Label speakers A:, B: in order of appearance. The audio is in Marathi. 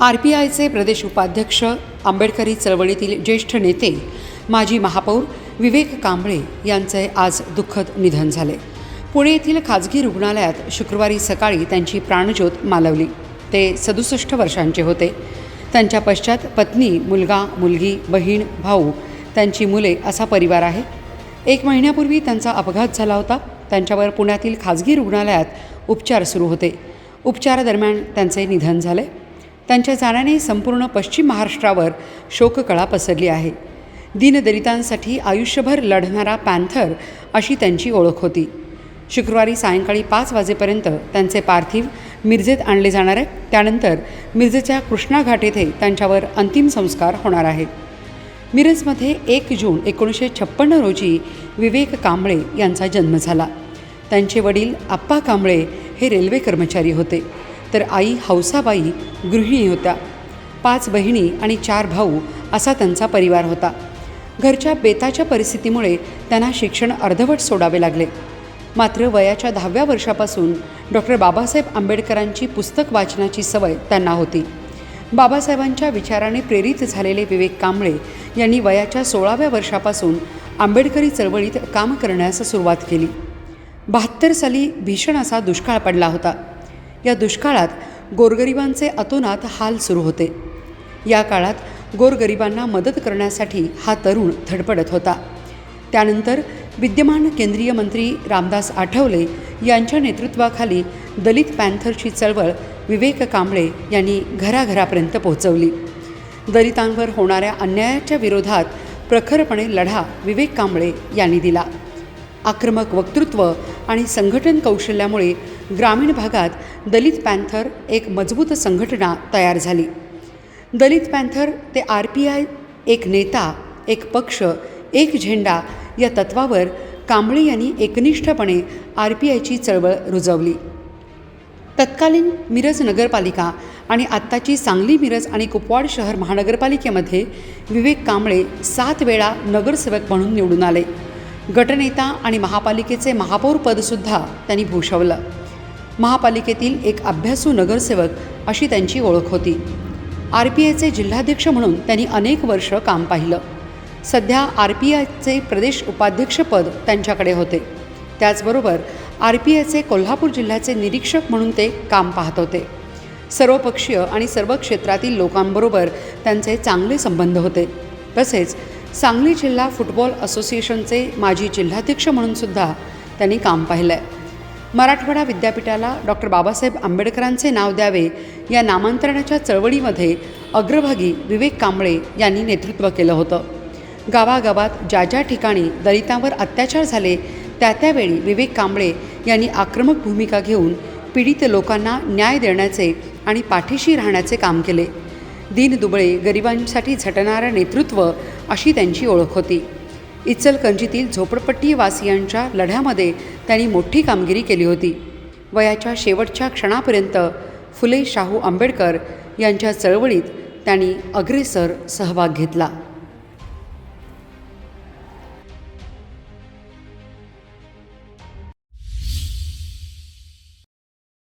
A: आर पी आयचे प्रदेश उपाध्यक्ष आंबेडकरी चळवळीतील ज्येष्ठ नेते माजी महापौर विवेक कांबळे यांचे आज दुःखद निधन झाले. पुणे येथील खाजगी रुग्णालयात शुक्रवारी सकाळी त्यांची प्राणज्योत मालवली. ते सदुसष्ट वर्षांचे होते. त्यांच्या पश्चात पत्नी मुलगा मुलगी बहीण भाऊ त्यांची मुले असा परिवार आहे. एक महिन्यापूर्वी त्यांचा अपघात झाला होता. त्यांच्यावर पुण्यातील खाजगी रुग्णालयात उपचार सुरू होते. उपचारादरम्यान त्यांचे निधन झाले. त्यांच्या जाण्याने संपूर्ण पश्चिम महाराष्ट्रावर शोककळा पसरली आहे. दीनदलितांसाठी आयुष्यभर लढणारा पॅन्थर अशी त्यांची ओळख होती. शुक्रवारी सायंकाळी पाच वाजेपर्यंत त्यांचे पार्थिव मिरजेत आणले जाणार आहे त्यानंतर मिरजेच्या कृष्णा घाट येथे त्यांच्यावर अंतिम संस्कार होणार आहेत. मिरजमध्ये एक जून एकोणीसशे छप्पन्न रोजी विवेक कांबळे यांचा जन्म झाला. त्यांचे वडील आप्पा कांबळे हे रेल्वे कर्मचारी होते. तर आई हौसाबाई गृहिणी होत्या. पाच बहिणी आणि चार भाऊ असा त्यांचा परिवार होता. घरच्या बेताच्या परिस्थितीमुळे त्यांना शिक्षण अर्धवट सोडावे लागले. मात्र वयाच्या दहाव्या वर्षापासून डॉक्टर बाबासाहेब आंबेडकरांची पुस्तक वाचनाची सवय त्यांना होती. बाबासाहेबांच्या विचाराने प्रेरित झालेले विवेक कांबळे यांनी वयाच्या सोळाव्या वर्षापासून आंबेडकरी चळवळीत काम करण्यास सुरुवात केली. बहात्तर साली भीषण असा दुष्काळ पडला होता. या दुष्काळात गोरगरिबांचे अतोनात हाल सुरू होते. या काळात गोरगरिबांना मदत करण्यासाठी हा तरुण धडपडत होता. त्यानंतर विद्यमान केंद्रीय मंत्री रामदास आठवले यांच्या नेतृत्वाखाली दलित पॅन्थरची चळवळ विवेक कांबळे यांनी घराघरापर्यंत पोहोचवली. दलितांवर होणाऱ्या अन्यायाच्या विरोधात प्रखरपणे लढा विवेक कांबळे यांनी दिला. आक्रमक वक्तृत्व आणि संघटन कौशल्यामुळे ग्रामीण भागात दलित पॅन्थर एक मजबूत संघटना तयार झाली. दलित पॅन्थर ते आर पी आय एक नेता एक पक्ष एक झेंडा या तत्वावर कांबळे यांनी एकनिष्ठपणे आर पी आयची चळवळ रुजवली. तत्कालीन मिरज नगरपालिका आणि आत्ताची सांगली मिरज आणि कुपवाड शहर महानगरपालिकेमध्ये विवेक कांबळे सात वेळा नगरसेवक म्हणून निवडून आले. गटनेता आणि महापालिकेचे महापौरपदसुद्धा त्यांनी भूषवलं. महापालिकेतील एक अभ्यासू नगरसेवक अशी त्यांची ओळख होती. आर पी आयचे जिल्हाध्यक्ष म्हणून त्यांनी अनेक वर्ष काम पाहिलं. सध्या आर पी आयचे प्रदेश उपाध्यक्षपद त्यांच्याकडे होते. त्याचबरोबर आर पी आयचे कोल्हापूर जिल्ह्याचे निरीक्षक म्हणून ते काम पाहत होते. सर्वपक्षीय आणि सर्व क्षेत्रातील लोकांबरोबर त्यांचे चांगले संबंध होते. तसेच सांगली जिल्हा फुटबॉल असोसिएशनचे माजी जिल्हाध्यक्ष म्हणून सुद्धा त्यांनी काम पाहिलं आहे मराठवाडा विद्यापीठाला डॉक्टर बाबासाहेब आंबेडकरांचे नाव द्यावे या नामांतरणाच्या चळवळीमध्ये अग्रभागी विवेक कांबळे यांनी नेतृत्व केलं होतं. गावागावात ज्या ज्या ठिकाणी दलितांवर अत्याचार झाले त्या त्यावेळी विवेक कांबळे यांनी आक्रमक भूमिका घेऊन पीडित लोकांना न्याय देण्याचे आणि पाठीशी राहण्याचे काम केले. दीन दुबळे गरिबांसाठी झटणारं नेतृत्व अशी त्यांची ओळख होती. इचलकंजीतील झोपडपट्टीवासियांच्या लढ्यामध्ये त्यांनी मोठी कामगिरी केली होती. वयाच्या शेवटच्या क्षणापर्यंत फुले शाहू आंबेडकर यांच्या चळवळीत त्यांनी अग्रेसर सहभाग घेतला.